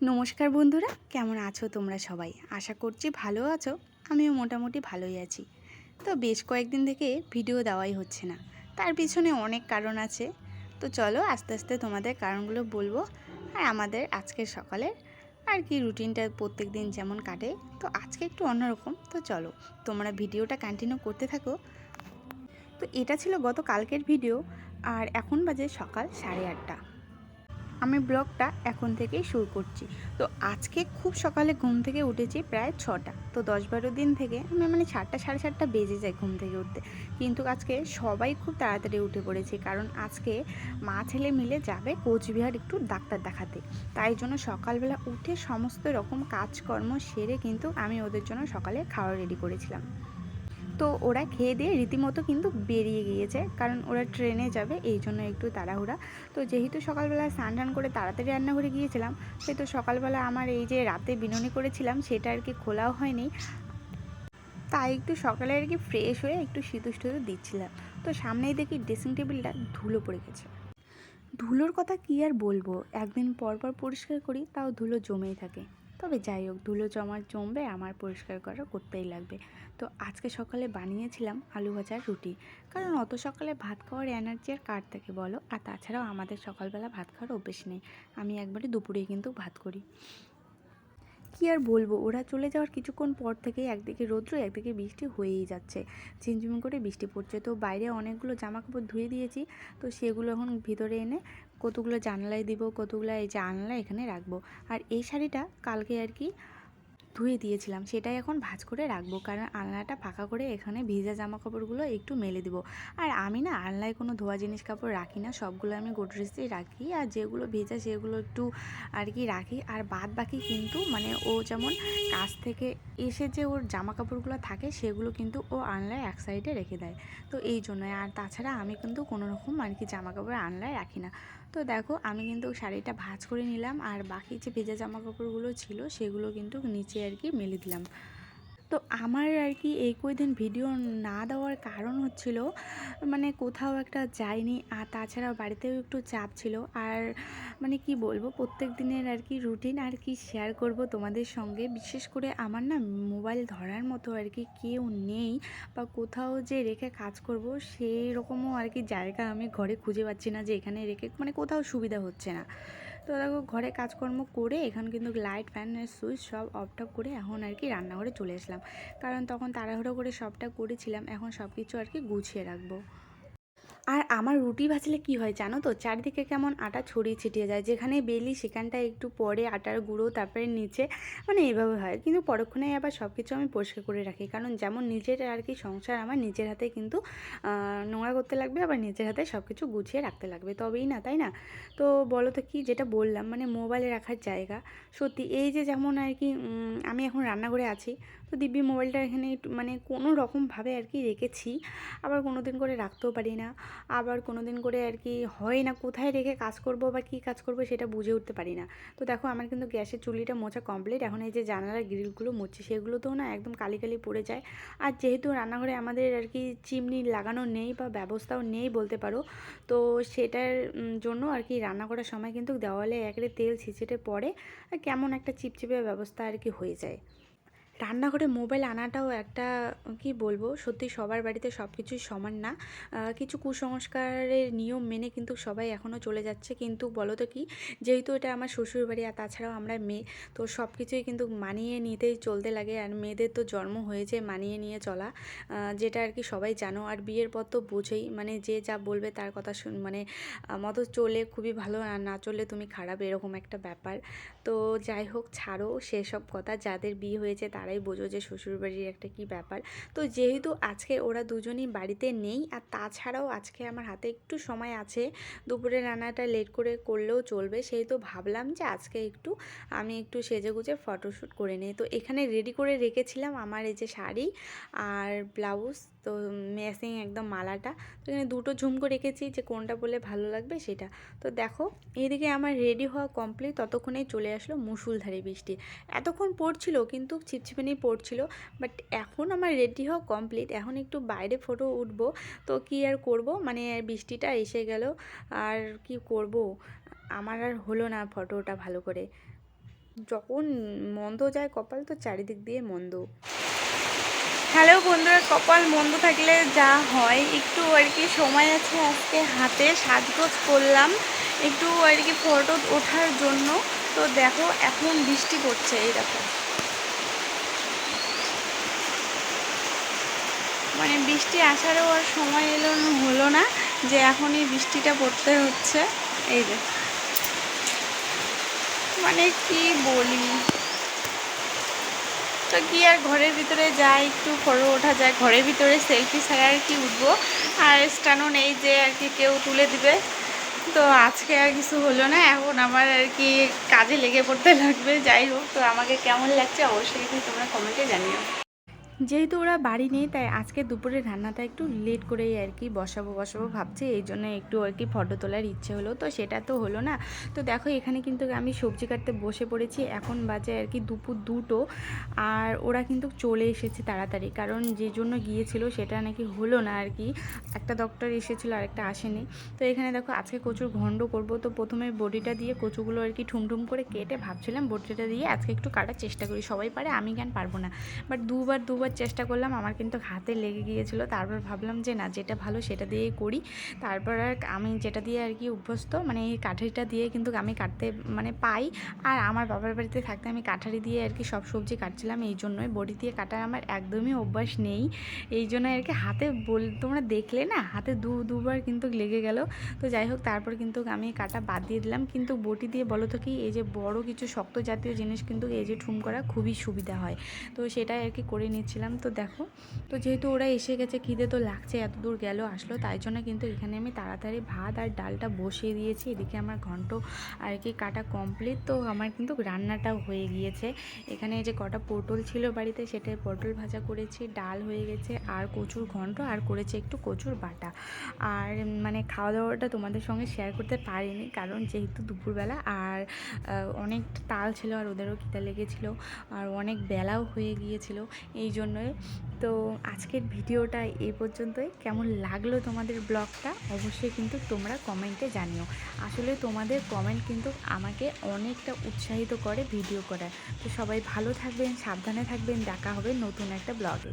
নমস্কার বন্ধুরা, কেমন আছো তোমরা সবাই? আশা করছি ভালো আছো, আমিও মোটামুটি ভালোই আছি। তো বেশ কয়েকদিন থেকে ভিডিও দেওয়াই হচ্ছে না, তার পিছনে অনেক কারণ আছে। তো চলো আস্তে আস্তে তোমাদের কারণগুলো বলব, আর আমাদের আজকের সকালে আর কি রুটিনটা প্রত্যেক দিন যেমন কাটে, তো আজকে একটু অন্যরকম তো চলো, তোমরা ভিডিওটা কন্টিনিউ করতে থাকো। তো এটা ছিল গত কালকের ভিডিও, আর এখন বাজে সকাল সাড়ে আটটা। আমি ব্লগটা এখন থেকেই শুরু করছি। তো আজকে খুব সকালে ঘুম থেকে উঠেছি প্রায় ছটা। তো দশ বারো দিন থেকে আমি মানে সাতটা, সাড়ে সাতটা বেজে যায় ঘুম থেকে উঠতে। কিন্তু আজকে সবাই খুব তাড়াতাড়ি উঠে পড়েছে কারণ আজকে মা ছেলে মিলে যাবে কোচবিহার একটু ডাক্তার দেখাতে। তাই জন্য সকালবেলা উঠে সমস্ত রকম কাজকর্ম সেরে কিন্তু আমি ওদের জন্য সকালে খাওয়া রেডি করেছিলাম। তো ওরা খেয়ে দিয়ে রীতিমতো কিন্তু বেরিয়ে গিয়েছে। কারণ ওরা ট্রেনে যাবে, এই জন্য একটু তাড়াহুড়া। তো যেহেতু সকালবেলা স্নান টান করে তাড়াতাড়ি রান্নাঘরে গিয়েছিলাম সেহেতু সকালবেলা আমার এই যে রাতে বিনুনি করেছিলাম, সেটা আর কি খোলাও হয়নি। তাই একটু সকালে আর কি ফ্রেশ হয়ে একটু শীতুষ দিচ্ছিলাম। তো সামনেই দেখি ড্রেসিং টেবিলটা ধুলো পড়ে গেছে। ধুলোর কথা কী আর বলব? একদিন পর পর পরিষ্কার করি, তাও ধুলো জমেই থাকে। তবে যাই হোক, ধুলো জমার জমবে, আমার পরিষ্কার করা করতেই লাগবে। তো আজকে সকালে বানিয়েছিলাম আলু ভাজার রুটি। কারণ অত সকালে ভাত খাওয়ার এনার্জি আর কার থাকে বলো? আর তাছাড়াও আমাদের সকালবেলা ভাত খাওয়ার অভ্যেস নেই। আমি একবারে দুপুরেই কিন্তু ভাত করি। কি আর বলব? ওরা চলে যাওয়ার কিছুক্ষণ পর থেকে একদিকে রৌদ্র, একদিকে বৃষ্টি হয়েই যাচ্ছে। ঝিমঝিম করে বৃষ্টি পড়ছে। তো বাইরে অনেকগুলো জামা কাপড় ধুয়ে দিয়েছি। তো সেগুলো এখন ভিতরে এনে কতগুলো জানলায় দিব, কতগুলো এই জানলা এখানে রাখব। আর এই শাড়িটা কালকে আর কি ধুয়ে দিয়েছিলাম, সেটাই এখন ভাজ করে রাখব। কারণ আলনাটা ফাঁকা করে এখানে ভিজা জামা কাপড়গুলো একটু মেলে দিব। আর আমি না আলনায় কোনো ধোয়া জিনিস কাপড় রাখি না, সবগুলো আমি গোডরেজেই রাখি। আর যেগুলো ভেজা সেগুলো একটু আর কি রাখি। আর বাদ বাকি কিন্তু মানে ও যেমন কাজ থেকে এসে যে ওর জামা কাপড়গুলো থাকে, সেগুলো কিন্তু ও আনলায় এক সাইডে রেখে দেয়। তো এই জন্যই। আর তাছাড়া আমি কিন্তু কোনো রকম আর কি জামা কাপড় আনলায় রাখি না। তো দেখো, আমি কিন্তু শাড়িটা ভাজ করে নিলাম। আর বাকি যে ভেজা জামা কাপড়গুলো ছিল, সেগুলো কিন্তু নিচে আর কি মেলে দিলাম। তো আমার আর কি এই কয়দিন ভিডিও না দেওয়ার কারণ হচ্ছিল মানে কোথাও একটা যাইনি, আর তাছাড়াও বাড়িতেও একটু চাপ ছিল। আর মানে কি বলব, প্রত্যেক দিনের আর কি রুটিন আর কি শেয়ার করব তোমাদের সঙ্গে। বিশেষ করে আমার না মোবাইল ধরার মতো আর কি কেউ নেই, বা কোথাও যে রেখে কাজ করব সেই রকমও আর কি জায়গা আমি ঘরে খুঁজে পাচ্ছি না যে এখানে রেখে মানে কোথাও সুবিধা হচ্ছে না। তো দেখো, ঘরে কাজকর্ম করে এখানে কিন্তু লাইট ফ্যানের সুইচ সব অফ টপ করে এখন আর কি রান্নাঘরে চলে আসলাম কারণ তখন তাড়াহুড়ো করে সবটা করেছিলাম, এখন সব কিছু আর কি গুছিয়ে রাখব। আর আমার রুটি ভাজলে কি হয় জানো তো? চারিদিকে কেমন আটা ছড়িয়ে ছিটিয়ে যায়। যেখানে বেলি সেখানটা একটু পরে আটার গুঁড়ো, তারপরে নিচে মানে এইভাবে হয়। কিন্তু পরক্ষণে আবার সব কিছু আমি পরিষ্কার করে রাখি। কারণ যেমন নিজের আর কি সংসার, আমার নিজের হাতে কিন্তু নোংরা করতে লাগবে, আবার নিজের হাতে সব কিছু গুছিয়ে রাখতে লাগবে। তবেই না, তাই না? তো বলো তো কি যেটা বললাম? মানে মোবাইলে রাখার জায়গা। সত্যি এই যে যেমন আর কি আমি এখন রান্নাঘরে আছি। তো দিব্যি মোবাইলটা এখানে মানে কোনো রকমভাবে আর কি রেখেছি। আবার কোনো দিন করে রাখতেও পারি না। আবার কোনো দিন করে আর কি হয় না কোথায় রেখে কাজ করব বা কী কাজ করব সেটা বুঝে উঠতে পারি না। তো দেখো আমার কিন্তু গ্যাসের চুলিটা মোছা কমপ্লিট এখন এই যে জানালার গ্রিলগুলো মুছছি সেগুলোতেও না একদম কালি কালি পড়ে যায়। আর যেহেতু রান্নাঘরে আমাদের আর কি চিমনি লাগানো নেই বা ব্যবস্থাও নেই বলতে পারো, তো সেটার জন্য আর কি রান্না করার সময় কিন্তু দেওয়ালে একরে তেল ছিঁচেটে পড়ে। কেমন একটা চিপচিপে ব্যবস্থা আর কি হয়ে যায়। রান্নাঘরে মোবাইল আনাটাও একটা, কি বলব, সত্যি সবার বাড়িতে সব কিছুই সমান না। কিছু কুসংস্কারের নিয়ম মেনে কিন্তু সবাই এখনও চলে যাচ্ছে। কিন্তু বলো তো কি, যেহেতু এটা আমার শ্বশুর বাড়ি আর তাছাড়াও আমরা মেয়ে, তো সব কিছুই কিন্তু মানিয়ে নিতেই চলতে লাগে। আর মেয়েদের তো জন্ম হয়েছে মানিয়ে নিয়ে চলা যেটা আর কি সবাই জানো। আর বিয়ের পর তো বোঝেই মানে যে যা বলবে তার কথা শুন মানে মতো চলে খুবই ভালো, আর না চললে তুমি খারাপ, এরকম একটা ব্যাপার। তো যাই হোক, ছাড়ো সেসব কথা, যাদের বিয়ে হয়েছে তারা তারাই বোঝো যে শ্বশুরবাড়ির একটা কি ব্যাপার। তো যেহেতু আজকে ওরা দুজনই বাড়িতে নেই, আর তাছাড়াও আজকে আমার হাতে একটু সময় আছে, দুপুরে রান্নাটা লেট করে করলেও চলবে, সেহেতু ভাবলাম যে আজকে একটু আমি একটু সেজে গুজে ফটোশ্যুট করে নিই। তো এখানে রেডি করে রেখেছিলাম আমার এই যে শাড়ি আর ব্লাউজ, তো ম্যাচিং একদম মালাটা। তো এখানে দুটো ঝুমকো রেখেছি যে কোনটা বলে ভালো লাগবে সেটা। তো দেখো এইদিকে আমার রেডি হওয়া কমপ্লিট ততক্ষণেই চলে আসলো মুসুলধারে বৃষ্টি। এতক্ষণ পড়ছিল কিন্তু ছিপছিপানি পড়ছিল বাট এখন আমার রেডি হওয়া কমপ্লিট এখন একটু বাইরে ফটো উঠবো, তো কি আর করব? মানে বৃষ্টিটা এসে গেল, আর কি করব? আমার আর হলো না ফটোটা ভালো করে। যখন মন্দ যায় কপাল, তো চারিদিক দিয়ে মন্দ। হ্যালো বন্ধুরা, কপাল মন্দ থাকলে যা হয়, একটু আর কি সময় আছে আজকে হাতে, সাজগোজ করলাম, একটু আর কি ফটো ওঠার জন্য। তো দেখো, এখন বৃষ্টি পড়ছে, এই দেখো। মানে বৃষ্টি আসারও আর সময় এলো হলো না যে এখনই বৃষ্টিটা পড়তে হচ্ছে। এই যে। মানে কি বলি? তো কি আর ঘরের ভিতরে যাই, একটু ফটো ওঠা যায় ঘরের ভিতরে সেলফি ছাড়া আর কি উঠবো? আর স্টানও নেই যে আর কি কেউ তুলে দিবে। তো আজকে আর কিছু হলো না, এখন আমার আর কি কাজে লেগে পড়তে লাগবে। যাই হোক, তো আমাকে কেমন লাগছে অবশ্যই তোমরা কমেন্টে জানিও। যেহেতু ওরা বাড়ি নেই, তাই আজকে দুপুরে রান্নাটা একটু লেট করেই আর কি বসাবো বসাবো ভাবছে, এই জন্য একটু আর কি ফটো তোলার ইচ্ছে হলো। তো সেটা তো হলো না। তো দেখো, এখানে কিন্তু আমি সবজি কাটতে বসে পড়েছি। এখন বাজে আর কি দুপুর দুটো। আর ওরা কিন্তু চলে এসেছে তাড়াতাড়ি। কারণ যে জন্য গিয়েছিল, সেটা নাকি হলো না আর কি। একটা ডক্টর এসেছিল আর একটা আসেনি। তো এখানে দেখো, আজকে কচুর ঘণ্ড করব। তো প্রথমে বডিটা দিয়ে কচুগুলো আর কি ঠুমঠুম করে কেটে ভাবছিলাম, বডিটা দিয়ে আজকে একটু কাটার চেষ্টা করি। সবাই পারে, আমি কেন পারব না? বাট দুবার দুবার চেষ্টা করলাম, আমার কিন্তু হাতে লেগে গিয়েছিল। তারপর ভাবলাম যে না, যেটা ভালো সেটা দিয়েই করি। তারপর আর আমি যেটা দিয়ে আর কি অভ্যস্ত মানে এই কাঠারিটা দিয়ে কিন্তু আমি কাটতে মানে পাই। আর আমার বাবার বাড়িতে থাকতে আমি কাঠারি দিয়ে আর কি সব সবজি কাটছিলাম, এই জন্যই বডি দিয়ে কাটার আমার একদমই অভ্যাস নেই। এই জন্য আর কি হাতে বল, তোমরা দেখলে না, হাতে দু, দুবার কিন্তু লেগে গেল। তো যাই হোক, তারপর কিন্তু আমি কাটা বাদ দিয়ে দিলাম। কিন্তু বটি দিয়ে বলো তো কি, এই যে বড় কিছু শক্ত জাতীয় জিনিস কিন্তু এই যে ঠুম করা খুবই সুবিধা হয়। তো সেটাই আর কি করে নিচ্ছিলাম তো দেখো, তো যেহেতু ওরা এসে গেছে, খিদে তো লাগছে, এত দূর গেল আসলো, তাই জন্য কিন্তু এখানে আমি তাড়াতাড়ি ভাত আর ডালটা বসিয়ে দিয়েছি, এদিকে আমার ঘন্ট আর কি কাটা কমপ্লিট তো আমার কিন্তু রান্নাটাও হয়ে গিয়েছে। এখানে যে কটা পটল ছিল বাড়িতে, সেটাই পটল ভাজা করেছি, ডাল হয়ে গেছে, আর কচুর ঘন্ট, আর করেছে একটু কচুর বাটা। আর মানে খাওয়া দাওয়াটা তোমাদের সঙ্গে শেয়ার করতে পারিনি, কারণ যেহেতু দুপুরবেলা, আর অনেক তাল ছিল আর ওদেরও খিদা লেগেছিল, আর অনেক বেলাও হয়ে গিয়েছিল, এই জন্যই। তো আজকের ভিডিওটা এই পর্যন্তই। কেমন লাগল তোমাদের ব্লগটা? অবশ্যই কিন্তু তোমরা কমেন্টে জানিও। আসলে তোমাদের কমেন্ট কিন্তু আমাকে অনেকটা উৎসাহিত করে ভিডিও করার। তো সবাই ভালো থাকবেন, সাবধানে থাকবেন। দেখা হবে নতুন একটা ব্লগে।